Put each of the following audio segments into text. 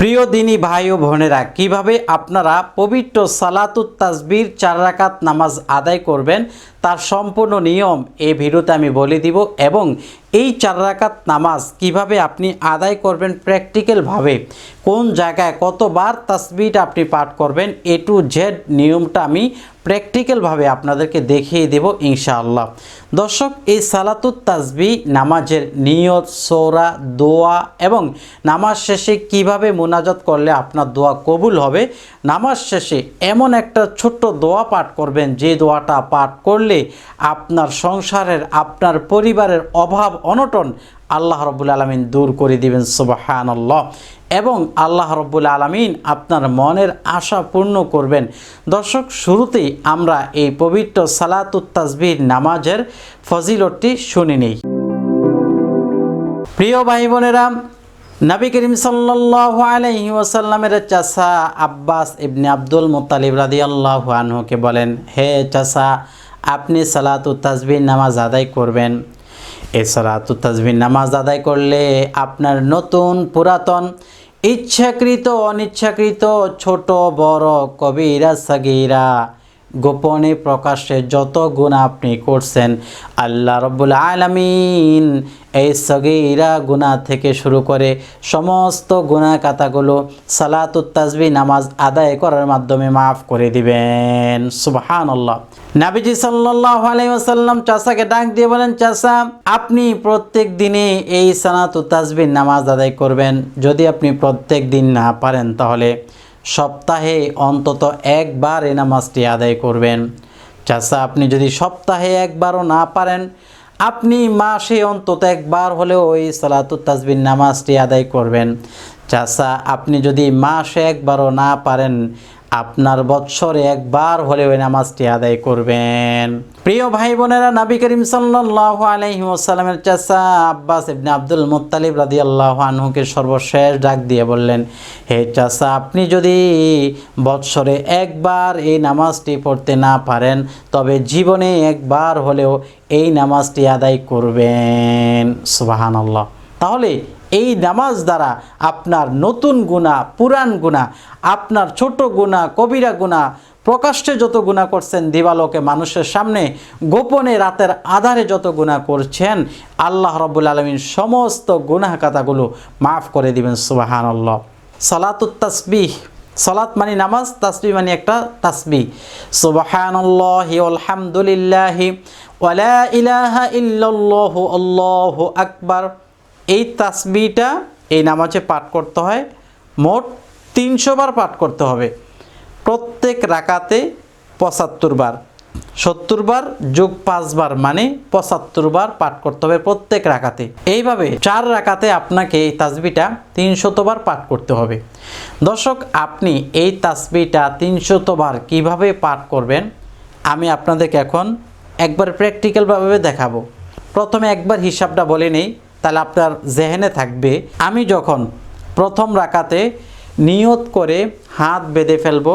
প্রিয় দিনী ভাই ও বোনেরা, কীভাবে আপনারা পবিত্র সালাতুত তাসবির চার রাকাত নামাজ আদায় করবেন, তার সম্পূর্ণ নিয়ম এই ভিডিওতে আমি বলে দিব এবং এই চার রাকাত নামাজ কীভাবে আপনি আদায় করবেন প্র্যাকটিক্যালভাবে, কোন জায়গায় কতবার তাসবিটা আপনি পাঠ করবেন, এ টু জেড নিয়মটা আমি প্র্যাকটিক্যালভাবে আপনাদেরকে দেখিয়ে দেব ইনশাআল্লাহ। দর্শক, এই সালাতুত তাসবি নামাজের নিয়ত, সৌরা, দোয়া এবং নামাজ শেষে কীভাবে মোনাজাত করলে আপনার দোয়া কবুল হবে, নামাজ শেষে এমন একটা ছোট্ট দোয়া পাঠ করবেন, যে দোয়াটা পাঠ করলে আপনার সংসারের, আপনার পরিবারের অভাব, অনটন আল্লাহ রবুল আলমিন দূর করে দিবেন, সুবাহানল্লাহ। এবং আল্লাহ রব্বুল আলমিন আপনার মনের আশা পূর্ণ করবেন। দর্শক, শুরুতেই আমরা এই পবিত্র সালাতুত তাসবির নামাজের ফজিলতটি শুনে নেই। প্রিয় ভাই বোনেরা নবী করিম সাল্লাল্লাহু আলাইহি ওয়াসাল্লামের চাচা আব্বাস ইবনে আব্দুল মুত্তালিব রাদিয়াল্লাহু আনহুকে বলেন, হে চাচা, আপনি সালাতু তাসবির নামাজ আদায় করবেন। এই সালাতু তাসবির নামাজ আদায় করলে আপনার নতুন পুরাতন ইচ্ছাকৃত, অনিচ্ছাকৃত, ছোট, বড়, কবিরা, সাগিরা, গোপনে প্রকাশ্যে যত গুণ আপনি করছেন, আল্লাহ রব্বুল আলমিন এই সগিরা গুণা থেকে শুরু করে সমস্ত গুণা কাতাগুলো সালাতুত তাজবি নামাজ আদায় করার মাধ্যমে মাফ করে দিবেন। সুবহান আল্লাহ নাবিজি সাল্লাহ আলাইসাল্লাম চাষাকে ডাক দিয়ে বলেন চাষা আপনি প্রত্যেক দিনে এই সালাতুত তাজবির নামাজ আদায় করবেন। যদি আপনি প্রত্যেক দিন না পারেন, তাহলে সপ্তাহে অন্তত একবার এই নামাজটি আদায় করবেন। চাষা আপনি যদি সপ্তাহে একবারও না পারেন, আপনি মাসে অন্তত একবার হলেও ওই সালাতুত তাজবির নামাজটি আদায় করবেন। চাষা আপনি যদি মাসে একবারও না পারেন আপনার বৎসরে একবার হলে ওই নামাজটি আদায় করবেন। প্রিয় ভাই বোনেরা, নবী করিম সাল্লাল্লাহু আলাইহি ওয়াসাল্লামের চাচা আব্বাস ইবনে আব্দুল মুত্তালিব রাদিয়াল্লাহু আনহুকে সর্বশেষ ডাক দিয়ে বললেন, হে চাচা, আপনি যদি বৎসরে একবার এই নামাজটি পড়তে না পারেন, তবে জীবনে একবার হলেও এই নামাজটি আদায় করবেন। সুবাহান আল্লাহ তাহলে এই নামাজ দ্বারা আপনার নতুন গুণা, পুরান গুণা, আপনার ছোট গুণা, কবিরা গুণা, প্রকাশ্যে যত গুণা করছেন, দিবালোকে মানুষের সামনে, গোপনে রাতের আধারে যত গুণা করছেন, আল্লাহ রব্বুল আলমিন সমস্ত গুনাহ কাতাগুলো মাফ করে দিবেন সুবাহান আল্লাহ সালাতুত তাসবিহ। সলাত মানে নামাজ তাসবি মানে একটা তাসবি সুবহানাল্লাহি আলহামদুলিল্লাহি ওয়ালা ইলাহা ইল্লাল্লাহু আল্লাহু আকবার। এই তাসবিটা এই নামাজে পাঠ করতে হয়। মোট তিনশো বার পাঠ করতে হবে। প্রত্যেক রাকাতে পঁচাত্তর বার। সত্তর বার যোগ পাঁচবার মানে পঁচাত্তর বার পাঠ করতে হবে প্রত্যেক রাকাতে। এইভাবে চার রাকাতে আপনাকে এই তাসবিটা তিনশতবার পাঠ করতে হবে। দর্শক, আপনি এই তাসবিটা তিনশতবার কীভাবে পাঠ করবেন, আমি আপনাদেরকে এখন একবার প্র্যাকটিক্যালভাবে দেখাবো। প্রথমে একবার হিসাবটা বলে নেই। তাহলে আপনার জেহেনে থাকবে, আমি যখন প্রথম রাকাতে নিয়ত করে হাত বেঁধে ফেলব,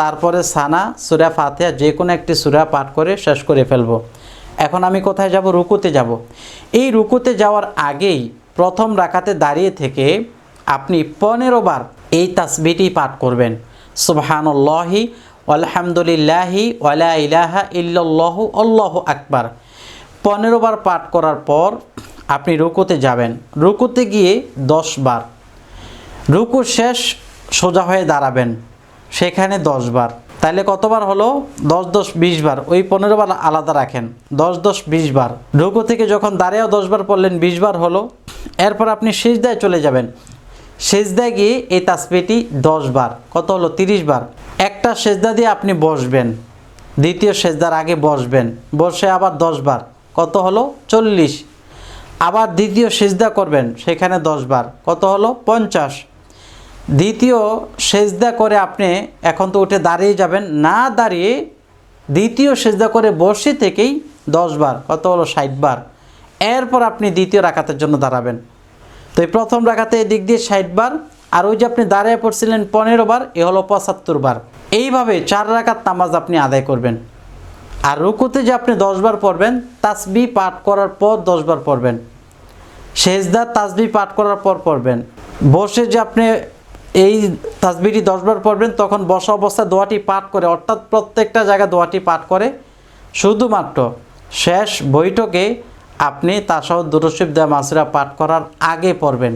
তারপরে সানা, সুরা ফাতেহা যে কোনো একটি সুরা পাঠ করে শেষ করে ফেলব। এখন আমি কোথায় যাব? রুকুতে যাব। এই রুকুতে যাওয়ার আগেই প্রথম রাকাতে দাঁড়িয়ে থেকে আপনি পনেরো বার এই তাসবিটি পাঠ করবেন। সুবহানাল্লাহি, আলহামদুলিল্লাহি, ওয়ালা ইলাহা ইল্লাল্লাহু, আল্লাহু আকবার। পনেরো বার পাঠ করার পর আপনি রুকুতে যাবেন। রুকুতে গিয়ে দশ বার। রুকু শেষ, সোজা হয়ে দাঁড়াবেন। সেখানে দশ বার। তাহলে কতবার হলো? দশ দশ বিশ বার। ওই পনেরো বার আলাদা রাখেন। দশ দশ বিশ বার। রুকু থেকে যখন দাঁড়িয়েও দশ বার পড়লেন, বিশ বার হলো। এরপর আপনি সেজদায় চলে যাবেন। সেজদায় গিয়ে এই তাসবিটি দশ বার। কত হলো? তিরিশ বার। একটা সেজদা দিয়ে আপনি বসবেন। দ্বিতীয় সেজদার আগে বসবেন। বসে আবার দশ বার। কত হলো? চল্লিশ। আবার দ্বিতীয় সেজদা করবেন, সেখানে দশ বার কত হলো? পঞ্চাশ। দ্বিতীয় সেজদা করে আপনি এখন তো উঠে দাঁড়িয়ে যাবেন, না দাঁড়িয়ে দ্বিতীয় সেজদা করে বসে থেকেই দশ বার কত হলো? ষাট বার এরপর আপনি দ্বিতীয় রাখাতের জন্য দাঁড়াবেন। তো এই প্রথম রাখাতে এদিক দিয়ে ষাট বার আর ওই যে আপনি দাঁড়িয়ে পড়ছিলেন পনেরো বার এ হলো পঁচাত্তর বার এইভাবে চার রাকাত নামাজ আপনি আদায় করবেন। আর রুকুতে যে আপনি দশবার পড়বেন তাসবি পাঠ করার পর দশবার পড়বেন। সেজদা তাসবি পাঠ করার পর পড়বেন। বসে যে আপনি এই তাসবিটি দশবার পড়বেন, তখন বসা অবস্থায় দোয়াটি পাঠ করে, অর্থাৎ প্রত্যেকটা জায়গায় দোয়াটি পাঠ করে। শুধুমাত্র শেষ বৈঠকে আপনি তাসহ দুরশিব দেয়া মাসুরা পাঠ করার আগে পড়বেন।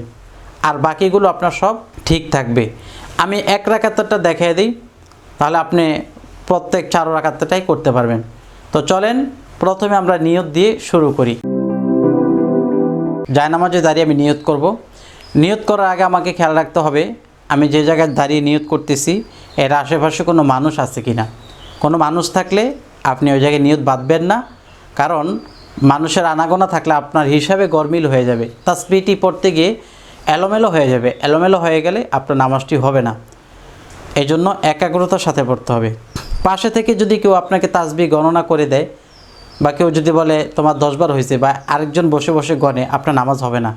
আর বাকিগুলো আপনার সব ঠিক থাকবে। আমি এক রাখাতটা দেখিয়ে দিই, তাহলে আপনি প্রত্যেক চার রাখাতটাই করতে পারবেন। তো চলেন, প্রথমে আমরা নিয়ত দিয়ে শুরু করি। জায়নামাজে দাঁড়িয়ে আমি নিয়ত করব। নিয়ত করার আগে আমাকে খেয়াল রাখতে হবে, আমি যে জায়গায় দাঁড়িয়ে নিয়ত করতেছি, এর আশেপাশে কোনো মানুষ আছে কি না কোনো মানুষ থাকলে আপনি ওই জায়গায় নিয়ত বাঁধবেন না, কারণ মানুষের আনাগোনা থাকলে আপনার হিসাবে গরমিল হয়ে যাবে। তাসবিটি পড়তে গিয়ে এলোমেলো হয়ে যাবে। এলোমেলো হয়ে গেলে আপনার নামাজটি হবে না। এই জন্য একাগ্রতার সাথে পড়তে হবে। পাশে থেকে যদি কেউ আপনাকে তাসবি গণনা করে দেয় বা কেউ যদি বলে, তোমার দশবার হয়েছে, বা আরেকজন বসে বসে গণে আপনার নামাজ হবে না।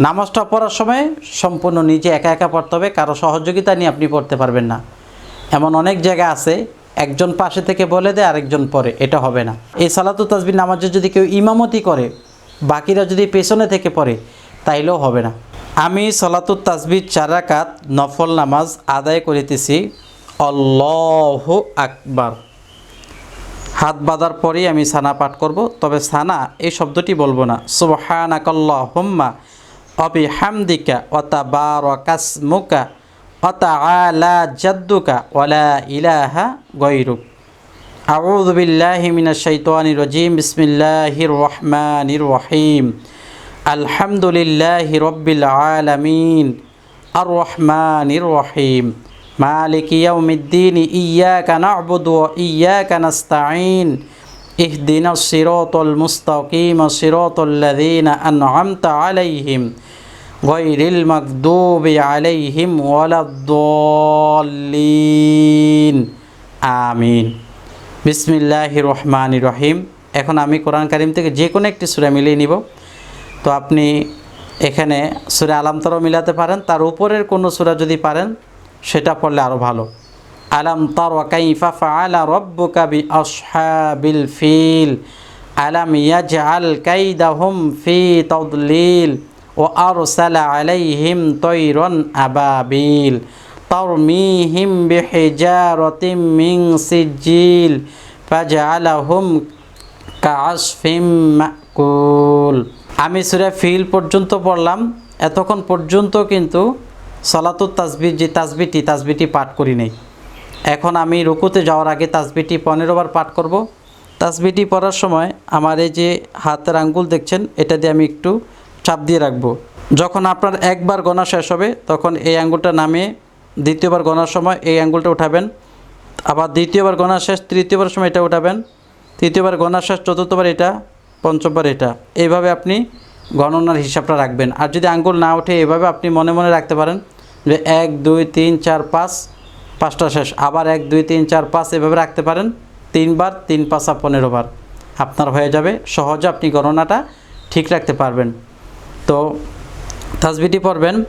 নামাজটা পড়ার সময় সম্পূর্ণ নিজে একা একা পড়তে হবে, কারও সহযোগিতা নিয়ে আপনি পড়তে পারবেন না। এমন অনেক জায়গা আছে, একজন পাশে থেকে বলে দেয়, আরেকজন পরে এটা হবে না। এই সালাতু তাসবির নামাজে যদি কেউ ইমামতি করে, বাকিরা যদি পেছনে থেকে পড়ে, তাইলেও হবে না। আমি সলাতু তাসবির চারাকাত নফল নামাজ আদায় করিতেছি। অল্লাহ আকবার। হাত বাঁধার পরেই আমি সানা পাঠ করব, তবে সানা এই শব্দটি বলব না। সুবহানাকাল্লাহ হুম্মা অবি হামদিকা অতা বারকাসমুকা অতা আলা জাদ্দুকা ওয়ালা ইলাহা গৈরুক আউযু বিল্লাহি মিনাশ শাইতানির রাজিম, বিসমিল্লাহির রহমানির রহিম। আলহামদুলিল্লাহি রব্বিল আলামিন, আর রহমানির রহিম। مالك يوم الدين إياك نعبد وإياك نستعين اهدنا الصراط المستقيم صراط الذين أنعمت عليهم غير المغضوب عليهم ولا الضالين آمين বিসমিল্লাহ রহমান রহিম এখন আমি কোরআন কারিম থেকে যে কোনো একটি সুরা মিলিয়ে নিব তো আপনি এখানে সুরা আলামতারও মিলাতে পারেন তার উপরের কোনো সুরা যদি পারেন সেটা পড়লে আরও ভালো। আলাম তার ওয়াকাইফা ফাআলা রব্বুকা বি আসহাবিল ফিল। আলাম ইয়াজআল কাইদাহুম ফি তাদলিল। ও আরসালা আলাইহিম তৈরন আবাবিল। তরমিহিম বিহিজারতিম মিন সিজিল ফাজআলাহুম কাসফিম মাকুল। আমি সুরা ফিল পর্যন্ত পড়লাম। এতক্ষণ পর্যন্ত কিন্তু সলাতুত তাসবির যে তাসবিটি তাসবিটি পাঠ করি নেই। এখন আমি রুকুতে যাওয়ার আগে তাসবিটি পনেরো বার পাঠ করব। তাসবিটি পড়ার সময় আমার এই যে হাতের আঙ্গুল দেখছেন, এটা দিয়ে আমি একটু চাপ দিয়ে রাখব। যখন আপনার একবার গণা শেষ হবে, তখন এই আঙ্গুলটা নামিয়ে দ্বিতীয়বার গণার সময় এই আঙ্গুলটা উঠাবেন। আবার দ্বিতীয়বার গণা শেষ, তৃতীয়বার সময় এটা উঠাবেন। তৃতীয়বার গণা শেষ, চতুর্থবার এটা, পঞ্চমবার এটা। এইভাবে আপনি গণনার হিসাবটা রাখবেন। আর যদি আঙ্গুল না ওঠে, এভাবে আপনি মনে মনে রাখতে পারেন যে এক, দুই, তিন, চার, পাঁচ, পাঁচটা শেষ। আবার এক, দুই, তিন, চার, পাঁচ এভাবে রাখতে পারেন। তিনবার, তিন, পাঁচা পনেরো বার। আপনার হয়ে যাবে, সহজে আপনি গণনাটা ঠিক রাখতে পারবেন। তো তাসবিটি পড়বেন,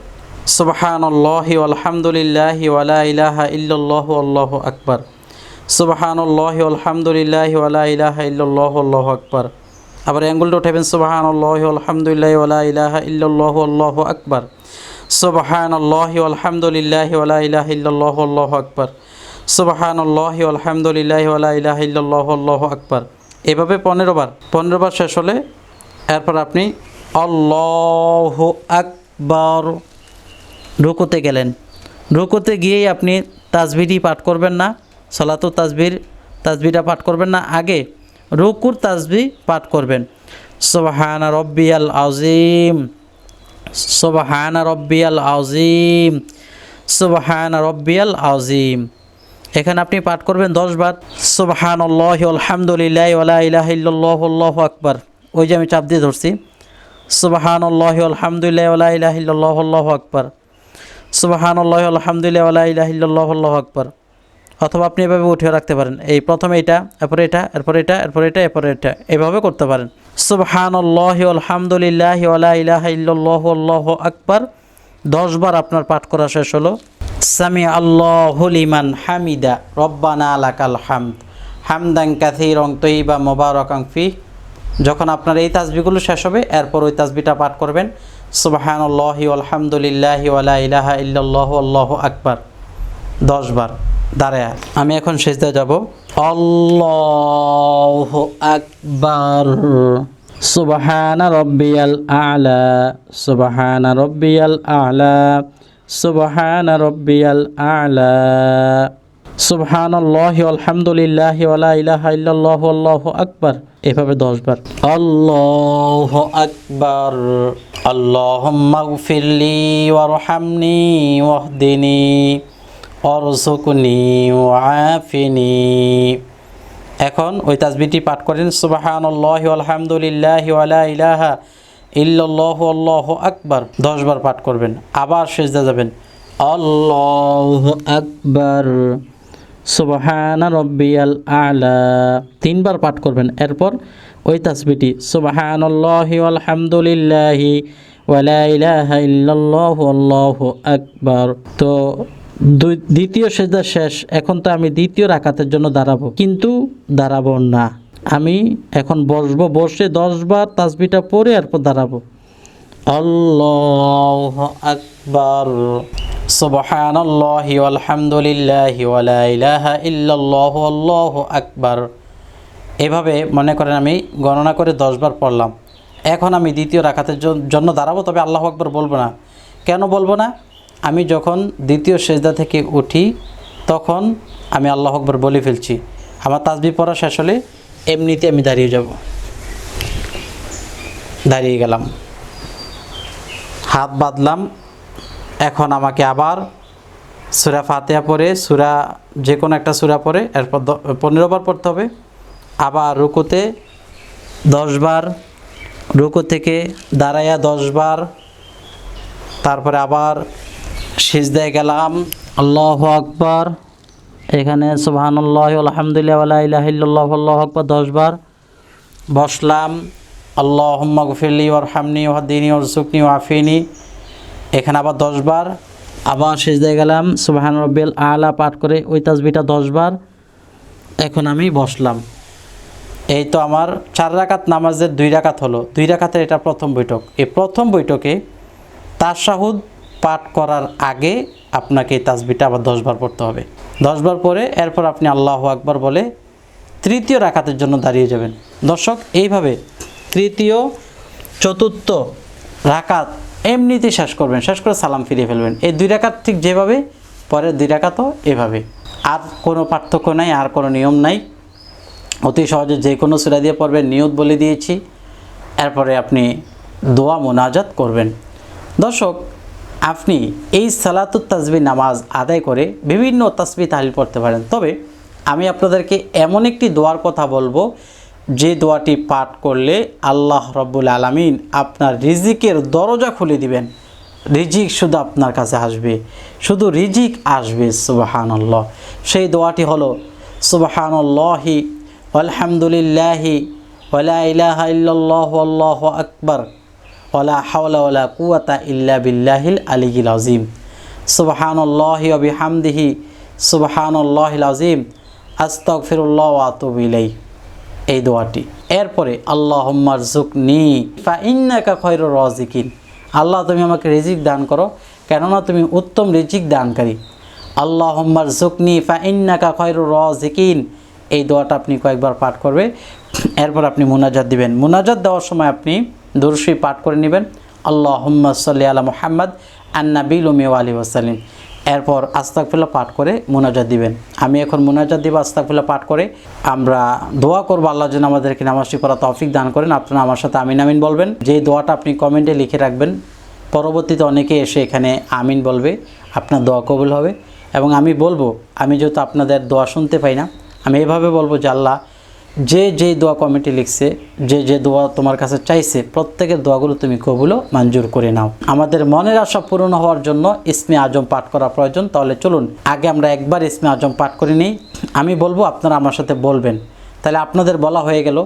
সুবহানাল্লাহি আলহামদুলিল্লাহি ওয়ালা ইলাহা ইল্লাল্লাহ আল্লাহু আকবার। সুবহানাল্লাহি আলহামদুলিল্লাহি ওয়ালা ইলাহা ইল্লাল্লাহ আল্লাহু আকবার। আবার অ্যাঙ্গুলটা উঠাবেন সুবহানাল্লাহি আলহামদুলিল্লাহি ওয়ালা ইলাহা ইল্লাল্লাহ আল্লাহু আকবার। সুবহানাল্লাহি আলহামদুলিল্লাহি ওয়ালা ইলাহা ইল্লাল্লাহ আল্লাহু আকবার। সুবহানাল্লাহি আলহামদুলিল্লাহি ওয়ালা ইলাহা ইল্লাল্লাহ আল্লাহু আকবার। এভাবে পনেরো বার পনেরো বার শেষ হলে এরপর আপনি আল্লাহ আকবার রুকুতে গেলেন। রুকুতে গিয়েই আপনি তাজবিটি পাঠ করবেন না সলাতু তাজবির তাজবিটা পাঠ করবেন না, আগে রুকুর তাজবি পাঠ করবেন। সোবাহানা রব্বিয়াল আজিম সোবাহানা রব্বিয়াল আজিম সোবাহানা রব্বিয়াল আজিম এখানে আপনি পাঠ করবেন দশ বার সোবাহান আলহামদুলিল্লাহ ওলা আকবার। ওই যে আমি চাপ দিয়ে ধরছি। সুবাহান আল্লাহ আলহামদুলিল্লাহ আল্লাহু আকবার। সুবাহান আল্লাহ আলহামদুলিল্লাহ আল্লাহু আকবার। অথবা আপনি এভাবে উঠিয়ে রাখতে পারেন। এই প্রথমে এটা, এরপরে এটা এরপরে এটা এরপরে এটা এরপরে এটা, এভাবে করতে পারেন। সুবহান আল্লাহ আলহামদুলিল্লাহ ওলা ইলাহ আল্লাহু আকবার। দশবার আপনার পাঠ করা শেষ হলো। সামি আল্লাহ লিমান হামিদা, রব্বানা আলাকাল হামদ। হামদাং কাথিরং তৈবা মোবারকাং ফি। যখন আপনার এই তাসবিগুলো শেষ হবে, এরপর ওই তাসবিটা পাঠ করবেন। সুবাহানল্লাহি আলহামদুলিল্লাহি ওয়ালা ইলাহা ইল্লাল্লাহু আল্লাহু আকবার। দশ বার। দাঁড়ায় আমি এখন সেজদা যাব। আল্লাহ আকবার। সুবহান রব্বিয়াল আলা, সুবহান রব্বিয়াল আলা, সুবহান রব্বিয়াল আলা। সুবহান আল্লাহ আলহামদুলিল্লাহ ওয়ালা ইলাহা ইল্লাল্লাহু আল্লাহু আকবার। এভাবে দশ বার। আল্লাহ আকবার। আল্লাহুম্মা গফিরলি ওয়ারহামনি ওয়াহদিনি। অরজুকনি ওয়াফিনি। এখন ওই তাসবিটি পাঠ করেন সুবাহান আল্লাহ আলহামদুলিল্লাহ ওয়ালা ইলাহা ইল্লাল্লাহ আল্লাহ আকবার। দশবার পাঠ করবেন, আবার সেজদা যাবেন। আল্লাহ আকবার। সুবাহান রব্বিয়াল আলা। তিনবার পাঠ করবেন, এরপর ওই তাসবিটি সুবাহান আল্লাহ আলহামদুলিল্লাহি ওয়ালা ইলাহা ইল্লাল্লাহ আল্লাহু আকবার। তো দ্বিতীয় সেজদা শেষ, এখন তো আমি দ্বিতীয় রাকাতের জন্য দাঁড়াবো। কিন্তু দাঁড়াবো না। আমি এখন বসবো, বসে দশবার তাসবিটা পরে এরপর দাঁড়াবো। আল্লাহ আকবার। সুবহান আল্লাহ আলহামদুলিল্লাহ ওয়ালা ইলাহা ইল্লাল্লাহু আল্লাহু আকবার। এভাবে মনে করেন আমি গণনা করে দশবার পড়লাম। এখন আমি দ্বিতীয় রাখাতের জন্য দাঁড়াবো, তবে আল্লাহ আকবার বলব না। কেন বলব না? আমি যখন দ্বিতীয় সেজদা থেকে উঠি, তখন আমি আল্লাহ আকবর বলে ফেলছি, আমার তাসবি পড়া শেষ হলে এমনিতে আমি দাঁড়িয়ে যাব। দাঁড়িয়ে গেলাম। হাত বাঁধলাম। এখন আমাকে আবার সুরা ফাতেহা পরে সুরা যে কোনো একটা সুরা পরে এরপর দ- পনেরো বার পড়তে হবে। আবার রুকুতে দশবার রুকু থেকে দাঁড়াইয়া দশবার তারপরে আবার সিজদায় গেলাম। আল্লাহ আকবার। এখানে সুবহানাল্লাহ আলহামদুলিল্লাহ ওয়ালা ইলাহা ইল্লাল্লাহ, আল্লাহু আকবার দশবার বসলাম। আল্লাহুম্মা গফিরলি ওয়ারহামনি ওয়াহদিনি ওয়ারজুকনি ওয়াফিনি এখানে আবার দশবার। আবার সিজদায় গেলাম। সুবহান রব্বিল আলা পাঠ করে ওই তাসবিটা দশবার। এখন আমি বসলাম। এই তো আমার চার রাকাত নামাজের দুই রাকাত হলো। দুই রাকাতের এটা প্রথম বৈঠক। এই প্রথম বৈঠকে তার তাশাহুদ পাঠ করার আগে আপনাকে এই তাসবিটা আবার দশবার পড়তে হবে। দশবার পরে এরপর আপনি আল্লাহ আকবার বলে তৃতীয় রাকাতের জন্য দাঁড়িয়ে যাবেন। দর্শক, এইভাবে তৃতীয়, চতুর্থ রাকাত এমনিতে শেষ করবেন, শেষ করে সালাম ফিরিয়ে ফেলবেন। এই দুই রাকাত ঠিক যেভাবে, পরের দুই রাকাতও এভাবে। আর কোনো পার্থক্য নাই, আর কোনো নিয়ম নাই। অতি সহজে যে কোনো সুরা দিয়ে পড়বেন, নিয়ত বলে দিয়েছি। এরপরে আপনি দোয়া মোনাজাত করবেন। দর্শক আপনি এই সালাতুত তাজবি নামাজ আদায় করে বিভিন্ন তাসবি তাহলিল পড়তে পারেন। তবে আমি আপনাদেরকে এমন একটি দোয়ার কথা বলব, যে দোয়াটি পাঠ করলে আল্লাহ রব্বুল আলমিন আপনার রিজিকের দরজা খুলে দিবেন। রিজিক শুধু আপনার কাছে আসবে, শুধু রিজিক আসবে, সুবাহানল্লাহ। সেই দোয়াটি হলো, সুবাহানল্লাহি আলহামদুলিল্লাহি ওয়ালা ইলাহা ইল্লাল্লাহু, আল্লাহু আকবার। ওয়ালা হাওলা কুওয়াতা ইল্লা বিল্লাহিল আলিয়িল আযীম। সুবহানাল্লাহি ওয়া বিহামদিহি, সুবহানাল্লাহিল আযীম। আস্তাগফিরুল্লাহ ওয়া আতুবু ইলাইহি। এই দোয়াটি। এরপরে আল্লাহম্মার জুকনি ফা ইন্নাকা খয়রুর রাজিকিন। আল্লাহ, তুমি আমাকে রিজিক দান করো, কেননা তুমি উত্তম রিজিক দানকারী। আল্লাহ আল্লাহম্মার জুকনি ফা ইন্নাকা খয়রুর রাজিকিন। এই দোয়াটা আপনি কয়েকবার পাঠ করবে। এরপর আপনি মুনাজাত দিবেন। মুনাজাত দেওয়ার সময় আপনি দুরুশি পাঠ করে নেবেন। আল্লাহম্মা সাল্লি আলা মুহাম্মদ আন্নাবিল উমি আলী ওসালিম এরপর আস্তাকফিল্লা পাঠ করে মোনাজাত দিবেন। আমি এখন মোনাজাত দিব আস্তাকফিল্লা পাঠ করে আমরা দোয়া করব, আল্লাহ যেন আমাদেরকে নামাজটি করা তৌফিক দান করেন। আপনারা আমার সাথে আমিন আমিন বলবেন। যে দোয়াটা আপনি কমেন্টে লিখে রাখবেন, পরবর্তীতে অনেকে এসে এখানে আমিন বলবে, আপনার দোয়া কবুল হবে। এবং আমি বলব, আমি যেহেতু আপনাদের দোয়া শুনতে পাই না, আমি এভাবে বলব যে আল্লাহ যে যে দোয়া কমিটি লিখছে, যে যে দোয়া তোমার কাছে চাইছে, প্রত্যেকের দোয়াগুলো তুমি কবুলো মঞ্জুর করে নাও। আমাদের মনের আশা পূরণ হওয়ার জন্য ইসমে আজম পাঠ করা প্রয়োজন। তাহলে চলুন, আগে আমরা একবার ইসমে আজম পাঠ করে নিই। আমি বলব, আপনারা আমার সাথে বলবেন। তাহলে আপনাদের বলা হয়ে গেল,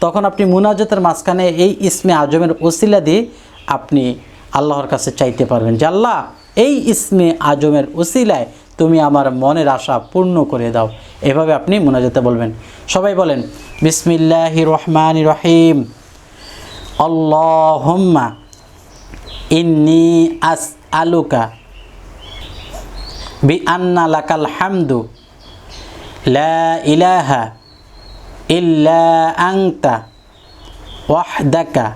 তখন আপনি মুনাজাতের মাঝখানে এই ইসমে আজমের ওসিলা দিয়ে আপনি আল্লাহর কাছে চাইতে পারবেন যে, আল্লাহ, এই ইসমে আজমের ওসিলায় তুমি আমার মনের আশা পূর্ণ করে দাও। এভাবে আপনি মোনাজাতে বলবেন। সবাই বলেন, বিসমিল্লাহ রহমান রহিম। আল্লাহম্মা ইন্নি আস আলুকা বি আন্না লাকাল হামদু লা ইলাহা ইল্লা আংতা ওয়াহদাকা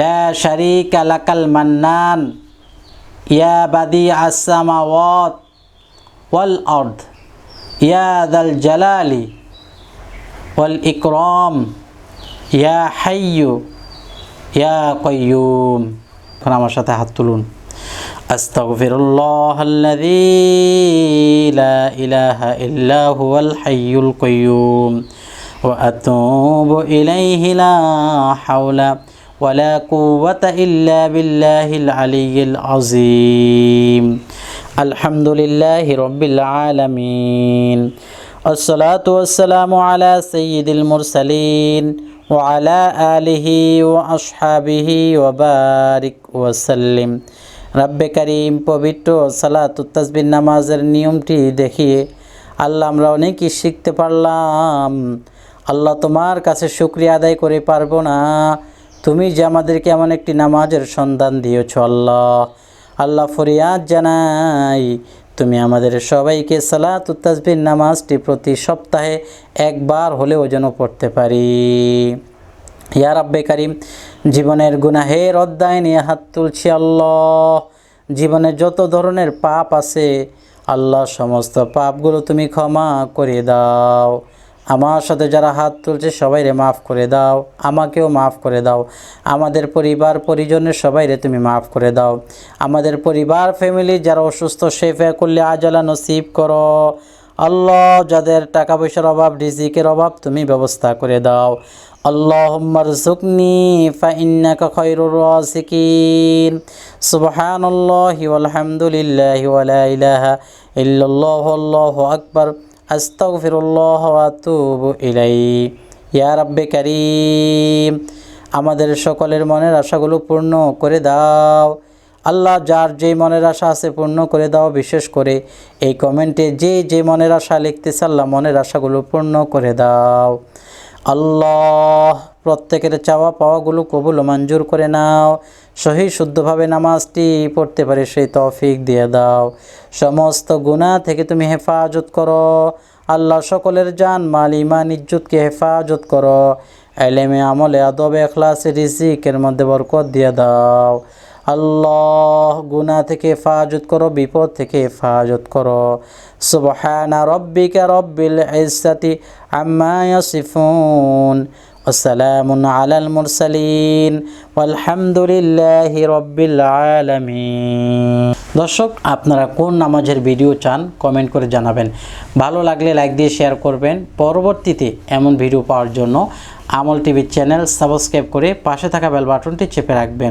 লা শারিকা লাকাল মান্নান। ইয়া বাদি আসামাওয়াত والأرض. يا ذا الجلال والإكرام. يا حي يا قيوم. كنا ما تقولون أستغفر الله الذي لا إله إلا هو الحي القيوم. وأتوب إليه لا حول ولا قوة إلا بالله العلي العظيم. الحمد لله رب العالمين الصلاة والسلام على سيد المرسلين وعلى آله وأصحابه وبارك وسلم রাব্বে করিম পবিত্র সালাত তাসবির নামাজের নিয়মটি দেখিয়ে আল্লাহ আমরা অনেকই শিখতে পারলাম আল্লাহ তোমার কাছে শুক্রিয়া আদায় করে পারবো না তুমি যে আমাদেরকে এমন একটি নামাজের সন্ধান দিয়েছ আল্লাহ আল্লাহ ফরিয়াদ জানাই, তুমি আমাদের সবাইকে সালাত তাসবির নামাজটি প্রতি সপ্তাহে একবার হলেও যেন পড়তে পারি। ইয়া রাব্বে কারিম, জীবনের গুনাহের অধ্যায় নিয়ে হাত তুলছি আল্লাহ। জীবনে যত ধরনের পাপ আছে, আল্লাহ সমস্ত পাপগুলো তুমি ক্ষমা করে দাও। আমার সাথে যারা হাত তুলছে সবাইরে মাফ করে দাও আমাকেও মাফ করে দাও আমাদের পরিবার পরিজনের সবাইরে তুমি মাফ করে দাও আমাদের পরিবার ফ্যামিলি যারা অসুস্থ শেফে করলে আজালা নসিব করো আল্লাহ যাদের টাকা পয়সার অভাব রিজিকের অভাব তুমি ব্যবস্থা করে দাও اللهم ارزقني فإنك خير الرازقين سبحان الله والحمد لله ولا إله إلا الله والله أكبر আস্তাগফিরুল্লাহ আতুবু ইলাই আমাদের সকলের মনের আশাগুলো পূর্ণ করে দাও। আল্লাহ যার যে মনের আশা আছে পূর্ণ করে দাও, বিশেষ করে এই কমেন্টে যে যে মনের আশা লিখতে চাল্লাহ মনের আশাগুলো পূর্ণ করে দাও। আল্লাহ প্রত্যেকের চাওয়া পাওয়াগুলো কবুল মঞ্জুর করে নাও। সহি শুদ্ধভাবে নামাজটি পড়তে পারে, সেই তৌফিক দিয়ে দাও। সমস্ত গুণা থেকে তুমি হেফাজত করো। আল্লাহ সকলের জান, মাল ইমান ইজ্জতকে হেফাজত করো। এলেমে আমলে, আদবে, এখলাসে, রিজিকের মধ্যে বরকত দিয়ে দাও। আল্লাহ গুনাহ থেকে হেফাজত করো, বিপদ থেকে হেফাজত করো। সুবহানা রব্বিকা রব্বিল ইজ্জাতি আম্মা ইয়াসিফুন। وسلام على المرسلين والحمد لله رب العالمين দর্শক আপনারা কোন নামাজের ভিডিও চান কমেন্ট করে জানাবেন ভালো লাগলে লাইক দিয়ে শেয়ার করবেন পরবর্তীতে এমন ভিডিও পাওয়ার জন্য আমল টিভির চ্যানেল সাবস্ক্রাইব করে পাশে থাকা বেল বাটনটি চেপে রাখবেন